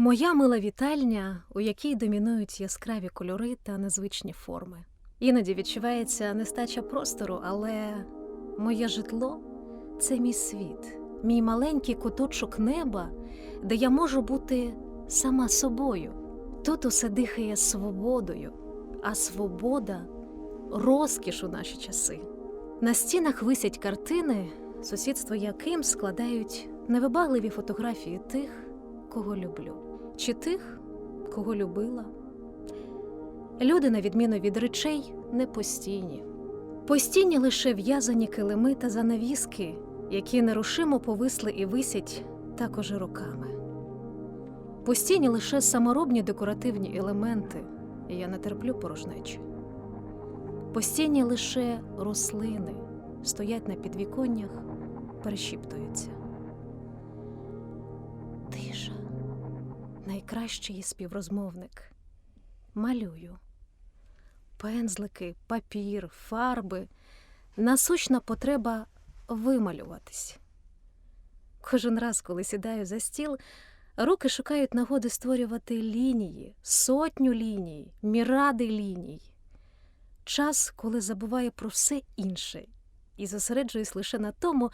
Моя мила вітальня, у якій домінують яскраві кольори та незвичні форми. Іноді відчувається нестача простору, але моє житло це мій світ, мій маленький куточок неба, де я можу бути сама собою. Тут усе дихає свободою, а свобода розкіш у наші часи. На стінах висять картини, сусідство яким складають невибагливі фотографії тих, кого люблю, чи тих, кого любила. Люди, на відміну від речей, не постійні. Постійні лише в'язані килими та занавіски, які нерушимо повисли і висять також і роками. Постійні лише саморобні декоративні елементи, і я не терплю порожнечі. Постійні лише рослини стоять на підвіконнях, перешіптуються. Найкращий співрозмовник. Малюю. Пензлики, папір, фарби, насущна потреба вималюватись. Кожен раз, коли сідаю за стіл, руки шукають нагоди створювати лінії, сотню ліній, міради ліній. Час, коли забуваю про все інше і зосереджуюсь лише на тому,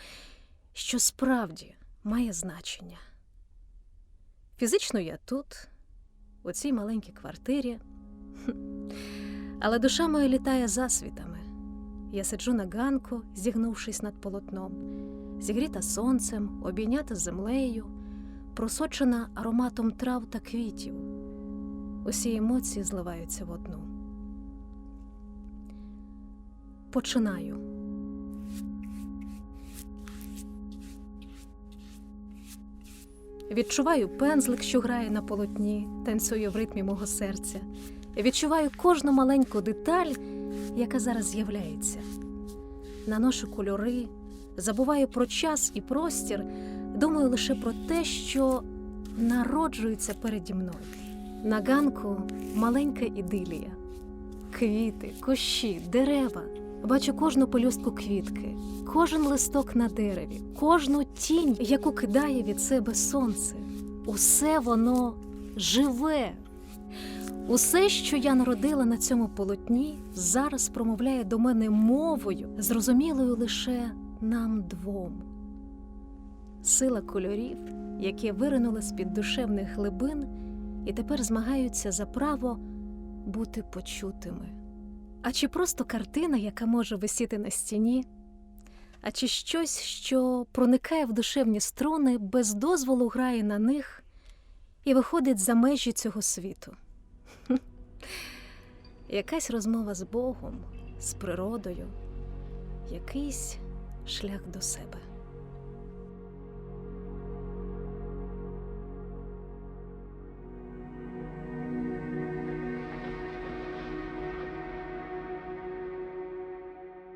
що справді має значення. Фізично я тут, у цій маленькій квартирі, але душа моя літає засвітами. Я сиджу на ганку, зігнувшись над полотном, зігріта сонцем, обійнята землею, просочена ароматом трав та квітів. Усі емоції зливаються в одну. Починаю. Відчуваю пензлик, що грає на полотні, танцює в ритмі мого серця. Відчуваю кожну маленьку деталь, яка зараз з'являється. Наношу кольори, забуваю про час і простір, думаю лише про те, що народжується переді мною. На ганку маленька ідилія, квіти, кущі, дерева. Бачу кожну пелюстку квітки, кожен листок на дереві, кожну тінь, яку кидає від себе сонце. Усе воно живе. Усе, що я народила на цьому полотні, зараз промовляє до мене мовою, зрозумілою лише нам двом. Сила кольорів, які виринули з-під душевних глибин і тепер змагаються за право бути почутими. А чи просто картина, яка може висіти на стіні, а чи щось, що проникає в душевні струни, без дозволу грає на них і виходить за межі цього світу. Якась розмова з Богом, з природою, якийсь шлях до себе.